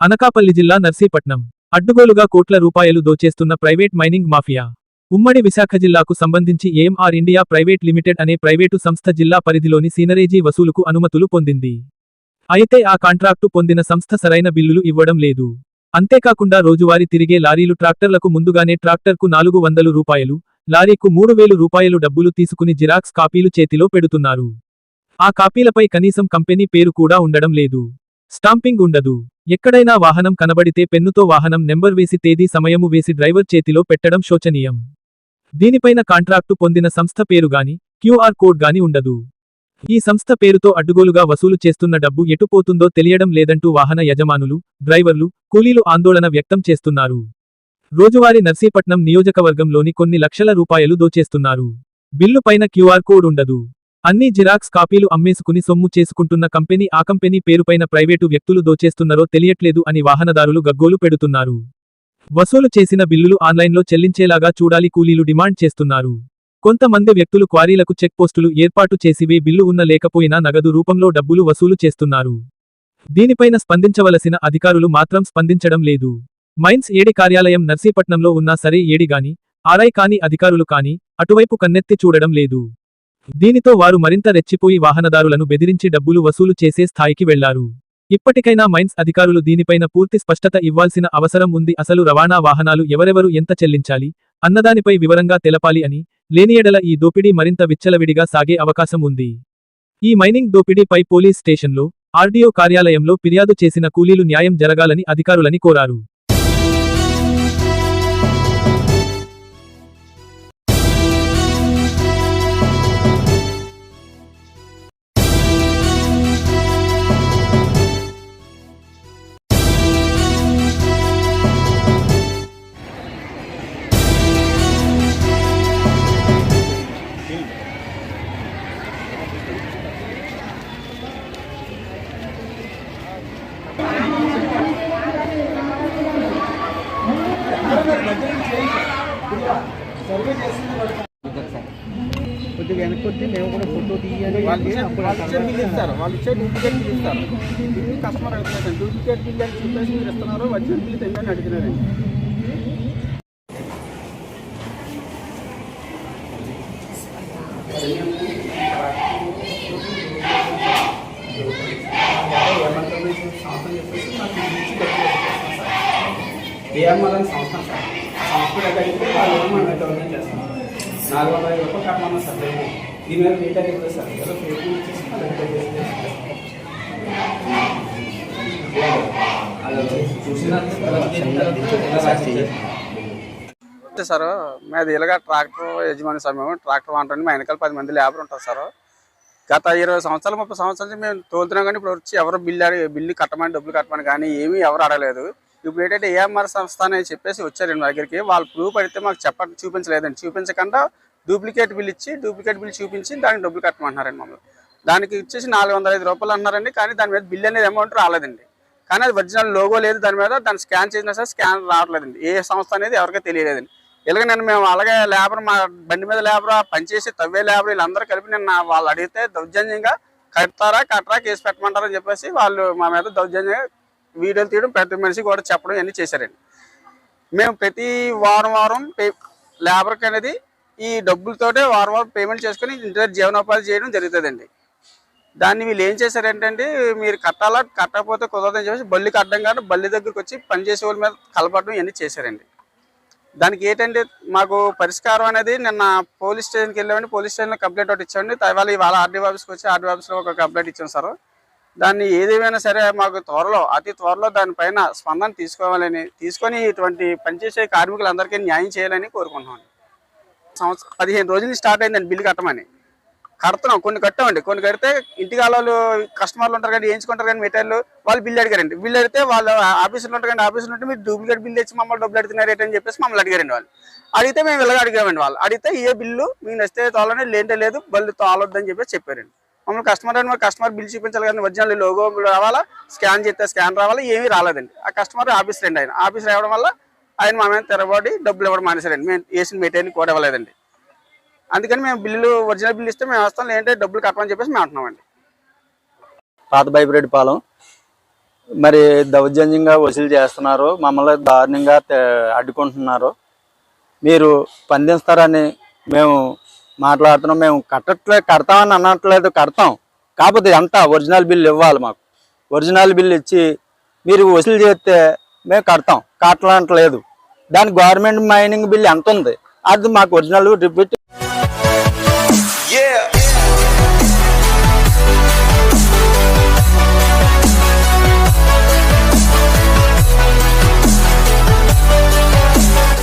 అనకాపల్లి జిల్లా నర్సీపట్నం. అడ్డుగోలుగా కోట్ల రూపాయలు దోచేస్తున్న ప్రైవేట్ మైనింగ్ మాఫియా. ఉమ్మడి విశాఖ జిల్లాకు సంబంధించి ఏఎంఆర్ ఇండియా ప్రైవేట్ లిమిటెడ్ అనే ప్రైవేటు సంస్థ జిల్లా పరిధిలోని సీనరేజీ వసూలుకు అనుమతులు పొందింది. అయితే ఆ కాంట్రాక్టు పొందిన సంస్థ సరైన బిల్లులు ఇవ్వడం లేదు. అంతేకాకుండా రోజువారీ తిరిగే లారీలు ట్రాక్టర్లకు ముందుగానే ట్రాక్టర్కు నాలుగు వందలు రూపాయలు లారీకు మూడు వేలు రూపాయలు డబ్బులు తీసుకుని జిరాక్స్ కాపీలు చేతిలో పెడుతున్నారు. ఆ కాపీలపై కనీసం కంపెనీ పేరు కూడా ఉండడం లేదు. స్టాంపింగ్ ఉండదు. ఎక్కడైనా వాహనం కనబడితే పెన్నుతో వాహనం నెంబర్ వేసి తేదీ సమయము వేసి డ్రైవర్ చేతిలో పెట్టడం శోచనీయం. దీనిపైన కాంట్రాక్టు పొందిన సంస్థ పేరుగాని క్యూఆర్ కోడ్ గాని ఉండదు. ఈ సంస్థ పేరుతో అడ్డుగోలుగా వసూలు చేస్తున్న డబ్బు ఎటుపోతుందో తెలియడం లేదంటూ వాహన యజమానులు డ్రైవర్లు కూలీలు ఆందోళన వ్యక్తం చేస్తున్నారు. రోజువారీ నర్సీపట్నం నియోజకవర్గంలోని కొన్ని లక్షల రూపాయలు దోచేస్తున్నారు. బిల్లు పైన క్యూఆర్ కోడ్ ఉండదు. అన్ని జిరాక్స్ కాపీలు అమ్మేసుకుని సొమ్ము చేసుకుంటున్న కంపెనీ ఆ కంపెనీ పేరుపైన ప్రైవేటు వ్యక్తులు దోచేస్తున్నారో తెలియట్లేదు అని వాహనదారులు గగ్గోలు పెడుతున్నారు. వసూలు చేసిన బిల్లులు ఆన్లైన్లో చెల్లించేలాగా చూడాలి కూలీలు డిమాండ్ చేస్తున్నారు. కొంతమంది వ్యక్తులు క్వారీలకు చెక్ పోస్టులు ఏర్పాటు చేసివే బిల్లు ఉన్న లేకపోయినా నగదు రూపంలో డబ్బులు వసూలు చేస్తున్నారు. దీనిపైన స్పందించవలసిన అధికారులు మాత్రం స్పందించడం లేదు. మైన్స్ ఏడి కార్యాలయం నర్సీపట్నంలో ఉన్నా సరే ఏడి గాని ఆర్ఐ కాని అధికారులు కాని అటువైపు కన్నెత్తి చూడడం లేదు. దీనితో వారు మరింత రెచ్చిపోయి వాహనదారులను బెదిరించి డబ్బులు వసూలు చేసే స్థాయికి వెళ్ళారు. ఇప్పటికైనా మైన్స్ అధికారులు దీనిపైన పూర్తి స్పష్టత ఇవ్వాల్సిన అవసరం ఉంది. అసలు రవాణా వాహనాలు ఎవరెవరు ఎంత చెల్లించాలి? అన్నదానిపై వివరంగా తెలపాలి అని లేనియడల ఈ దోపిడీ మరింత విచ్చలవిడిగా సాగే అవకాశం ఉంది. ఈ మైనింగ్ దోపిడీపై పోలీస్ స్టేషన్లో ఆర్డీఓ కార్యాలయంలో ఫిర్యాదు చేసిన కూలీలు న్యాయం జరగాలని అధికారులని కోరారు. కొద్దిగా వెనక్కి వచ్చి మేము కూడా ఫోటో తీయాలి వాళ్ళు ఇచ్చే బిల్ ఇస్తారు వాళ్ళు ఇచ్చే డూప్లికేట్ బిల్ ఇస్తారు ఇది కస్టమర్ అడుగుతున్నారు డూప్లికేట్ బిల్ అని చెప్పేసి మీరు ఇస్తున్నారు వచ్చిన బిల్ తెంగని అడుగుతున్నారండి ఏఎంఆర్ అని సంస్థ సార్ సంస్థ దగ్గరికి వాళ్ళు ఏమన్నా డెవలప్ చేస్తాం నాలుగు వందల ఐదు రూపాయలు కట్టమన్నా సార్ మేము దీని మీద రేట్ అనేది ఇవ్వలేదు సార్ ఏదో ఫేక్ ఇచ్చేసి మళ్ళీ రిటర్న్ చేసి అంటే సార్ మాది ఇలాగ ట్రాక్టర్ యజమాని సార్ మేము. ట్రాక్టర్ వాంటండి మా వెనకాల పది మంది లేబర్ ఉంటారు సార్. గత ఇరవై సంవత్సరాలు ముప్పై సంవత్సరాల నుంచి మేము తోలుతున్నాం కానీ ఇప్పుడు వచ్చి ఎవరు బిల్లు బిల్లు కట్టమని డబ్బులు కట్టమని కానీ ఏమీ ఎవరు అడగలేదు. ఇప్పుడు ఏంటంటే ఏఎంఆర్ సంస్థ అని చెప్పేసి వచ్చారండి మా దగ్గరికి. వాళ్ళు ప్రూఫ్ అయితే మాకు చెప్ప చూపించలేదండి. చూపించకుండా డూప్లికేట్ బిల్ ఇచ్చి డూప్లికేట్ బిల్ చూపించి దానికి డబ్బులు కట్టమంటున్నారండి మమ్మల్ని. దానికి ఇచ్చేసి నాలుగు వందల ఐదు రూపాయలు అన్నారండి కానీ దాని మీద బిల్ అనేది అమౌంట్ రాలేదండి. కానీ అది ఒరిజినల్ లోగో లేదు దాని మీద దాన్ని స్కాన్ చేసినా సరే స్కాన్ రావట్లేదండి. ఏ సంస్థ అనేది ఎవరికీ తెలియలేదండి. ఇలాగ నేను మేము అలాగే లేబర్ మా బండి మీద లేబర్ పనిచేసి తవ్వే లేబర్ వీళ్ళందరూ కలిపి నేను వాళ్ళు అడిగితే దౌర్జన్యంగా కడతారా కట్టరా కేసు పెట్టమంటారని చెప్పేసి వాళ్ళు మా మీద దౌర్జన్యంగా వీడియోలు తీయడం ప్రతి మనిషి కూడా చెప్పడం ఇవన్నీ చేశారండి. మేము ప్రతి వారం వారం పే లేబర్కి అనేది ఈ డబ్బులతోటే వారం వారం పేమెంట్ చేసుకుని ఇంటి జీవనోపాధి చేయడం జరుగుతుందండి. దాన్ని వీళ్ళు ఏం చేశారంటే మీరు కట్టాలా కట్టకపోతే కుదరదని చెప్పేసి బల్లి కట్టడం కానీ బల్లి దగ్గరికి వచ్చి పనిచేసే వాళ్ళ మీద కలపడడం ఇవన్నీ చేశారండి. దానికి ఏంటంటే మాకు పరిష్కారం అనేది నిన్న పోలీస్ స్టేషన్కి వెళ్ళామండి పోలీస్ స్టేషన్లో కంప్లైంట్ ఒకటి ఇచ్చామండి. తర్వాత ఇవాళ ఆర్డీ ఆఫీస్కి వచ్చి ఆర్డీ ఆఫీస్లో ఒక కంప్లైంట్ ఇచ్చాం సార్. దాన్ని ఏదేమైనా సరే మాకు త్వరలో అతి త్వరలో దానిపైన స్పందన తీసుకోవాలని తీసుకొని ఇటువంటి పనిచేసే కార్మికులందరికీ న్యాయం చేయాలని కోరుకుంటున్నాను సంవత్సరం పదిహేను రోజులు స్టార్ట్ అయిందండి బిల్లు కట్టమని. కడుతున్నాం కొన్ని కట్టామండి. కొన్ని కడితే ఇంటికి వాళ్ళు కస్టమర్లు ఉంటారు కానీ వేయించుకుంటారు కానీ మెటీరియల్ వాళ్ళు బిల్లు అడిగారండి. బిల్లు అడిగితే వాళ్ళు ఆఫీసులో ఉంటారు కానీ ఆఫీసులో ఉంటే మీరు డూప్లికేట్ బిల్లు ఇచ్చి మమ్మల్ని డబ్బులు అడుగుతున్నారు ఏంటని చెప్పేసి మమ్మల్ని అడిగారండి వాళ్ళు. అడిగితే మేము ఇలాగ అడిగామండి వాళ్ళు. అడిగితే ఏ బిల్లు మీకు నచ్చితే తోలనే లేంటే లేదు బళ్ళు తోలొద్దని చెప్పేసి చెప్పారండి. మమ్మల్ని కస్టమర్ అని మరి కస్టమర్ బిల్ చూపించాలి కానీ ఒరిజినల్ లోగో రావాలా? స్కాన్ చేస్తే స్కాన్ రావాలా ఏమీ రాలేదండి. ఆ కస్టమర్ ఆఫీస్ రండి ఆయన. ఆఫీస్ రావడం వల్ల ఆయన మా మీద తెరబడి డబ్బులు ఇవ్వడం మానేశారండి. మేము వేసిన మెటీరియల్ కూడా ఇవ్వలేదండి. అందుకని మేము బిల్లు ఒరిజినల్ బిల్లు ఇస్తే మేము వస్తాం లేదంటే డబ్బులు కట్టమని చెప్పేసి మేము అంటున్నామండి. పాత బైబ్రెడ్ పాలెం మరి దౌర్జన్యంగా వసూలు చేస్తున్నారు మమ్మల్ని దారుణంగా అడ్డుకుంటున్నారు. మీరు స్పందిస్తారని మేము మాట్లాడుతున్నాం మేము కట్టట్లేదు కడతామని అనట్లేదు కడతాం. కాకపోతే ఎంత ఒరిజినల్ బిల్ ఇవ్వాలి మాకు. ఒరిజినల్ బిల్ ఇచ్చి మీరు వసూలు చేస్తే మేము కడతాం. కట్టలేదు దాని గవర్నమెంట్ మైనింగ్ బిల్ ఎంత ఉంది అది మాకు ఒరిజినల్ రిపీట్